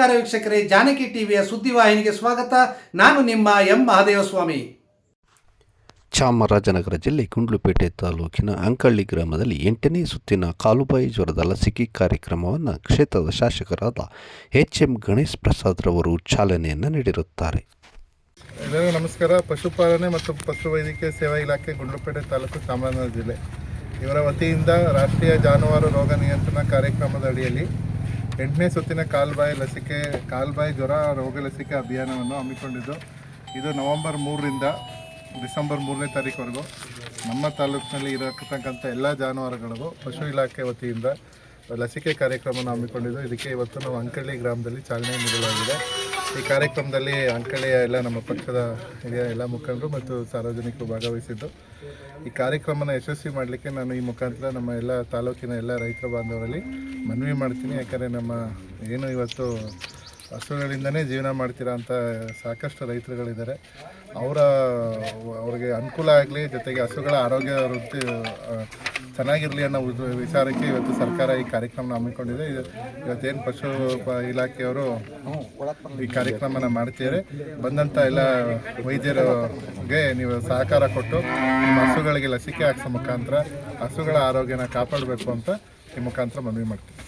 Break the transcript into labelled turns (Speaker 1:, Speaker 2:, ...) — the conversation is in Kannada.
Speaker 1: ನಮಸ್ಕಾರ ವೀಕ್ಷಕರೇ ಜಾನಕಿ ಟಿವಿಯ ಸುದ್ದಿವಾಹಿನಿಗೆ ಸ್ವಾಗತ. ನಾನು ನಿಮ್ಮ ಎಂ. ಮಹಾದೇವಸ್ವಾಮಿ.
Speaker 2: ಚಾಮರಾಜನಗರ ಜಿಲ್ಲೆ ಗುಂಡ್ಲುಪೇಟೆ ತಾಲೂಕಿನ ಅಂಕಳ್ಳಿ ಗ್ರಾಮದಲ್ಲಿ ಎಂಟನೇ ಸುತ್ತಿನ ಕಾಲುಬಾಯಿ ಜ್ವರದ ಲಸಿಕೆ ಕಾರ್ಯಕ್ರಮವನ್ನು ಕ್ಷೇತ್ರದ ಶಾಸಕರಾದ ಎಚ್ ಎಂ ಗಣೇಶ್ ಪ್ರಸಾದ್ ರವರು ಚಾಲನೆಯನ್ನು ನೀಡಿರುತ್ತಾರೆ.
Speaker 3: ಎಲ್ಲರಿಗೂ ನಮಸ್ಕಾರ. ಪಶುಪಾಲನೆ ಮತ್ತು ಪಶುವೈದ್ಯಕೀಯ ಸೇವಾ ಇಲಾಖೆ ಗುಂಡ್ಲುಪೇಟೆ ತಾಲೂಕು ಚಾಮರಾಜನಗರ ಜಿಲ್ಲೆ. ಇವರ ವತಿಯಿಂದ ರಾಷ್ಟ್ರೀಯ ಜಾನುವಾರು ರೋಗ ನಿಯಂತ್ರಣ ಕಾರ್ಯಕ್ರಮದ ಅಡಿಯಲ್ಲಿ ಎಂಟನೇ ಸುತ್ತಿನ ಕಾಲ್ಬಾಯಿ ಲಸಿಕೆ, ಕಾಲ್ಬಾಯಿ ಜ್ವರ ರೋಗ ಲಸಿಕೆ ಅಭಿಯಾನವನ್ನು ಹಮ್ಮಿಕೊಂಡಿದ್ದು. ಇದು ನವೆಂಬರ್ ಮೂರರಿಂದ ಡಿಸೆಂಬರ್ ಮೂರನೇ ತಾರೀಕುವರೆಗೂ ನಮ್ಮ ತಾಲೂಕಿನಲ್ಲಿ ಇರತಕ್ಕಂಥ ಎಲ್ಲ ಜಾನುವಾರುಗಳಿಗೂ ಪಶು ಇಲಾಖೆ ವತಿಯಿಂದ ಲಸಿಕೆ ಕಾರ್ಯಕ್ರಮವನ್ನು ಹಮ್ಮಿಕೊಂಡಿದ್ದು. ಇದಕ್ಕೆ ಇವತ್ತು ನಾವು ಅಂಕಳ್ಳಿ ಗ್ರಾಮದಲ್ಲಿ ಚಾಲನೆ ನೀಡಲಾಗಿದೆ. ಈ ಕಾರ್ಯಕ್ರಮದಲ್ಲಿ ಅಂಕಳಿಯ ಎಲ್ಲ ನಮ್ಮ ಪಕ್ಷದ ಹಿರಿಯ ಎಲ್ಲ ಮುಖಂಡರು ಮತ್ತು ಸಾರ್ವಜನಿಕರು ಭಾಗವಹಿಸಿದ್ದು. ಈ ಕಾರ್ಯಕ್ರಮನ ಯಶಸ್ವಿ ಮಾಡಲಿಕ್ಕೆ ನಾನು ಈ ಮುಖಾಂತರ ನಮ್ಮ ಎಲ್ಲ ತಾಲೂಕಿನ ಎಲ್ಲ ರೈತರ ಬಾಂಧವರಲ್ಲಿ ಮನವಿ ಮಾಡ್ತೀನಿ. ಯಾಕಂದರೆ ನಮ್ಮ ಏನು ಇವತ್ತು ಹಸುಗಳಿಂದನೇ ಜೀವನ ಮಾಡ್ತೀರಾ ಅಂತ ಸಾಕಷ್ಟು ರೈತರುಗಳಿದ್ದಾರೆ. ಅವರ ಅವ್ರಿಗೆ ಅನುಕೂಲ ಆಗಲಿ ಜೊತೆಗೆ ಹಸುಗಳ ಆರೋಗ್ಯ ಆ, ಚೆನ್ನಾಗಿರಲಿ ಅನ್ನೋ ವಿಚಾರಕ್ಕೆ ಇವತ್ತು ಸರ್ಕಾರ ಈ ಕಾರ್ಯಕ್ರಮನ ಹಮ್ಮಿಕೊಂಡಿದೆ. ಇವತ್ತೇನು ಪಶು ಇಲಾಖೆಯವರು ಈ ಕಾರ್ಯಕ್ರಮನ ಮಾಡ್ತಿದ್ದಾರೆ. ಬಂದಂಥ ಎಲ್ಲ ವೈದ್ಯರಿಗೆ ನೀವು ಸಹಕಾರ ಕೊಟ್ಟು ಹಸುಗಳಿಗೆ ಲಸಿಕೆ ಹಾಕ್ಸೋ ಮುಖಾಂತರ ಹಸುಗಳ ಆರೋಗ್ಯನ ಕಾಪಾಡಬೇಕು ಅಂತ ಈ ಮುಖಾಂತರ ಮನವಿ ಮಾಡ್ತೀವಿ.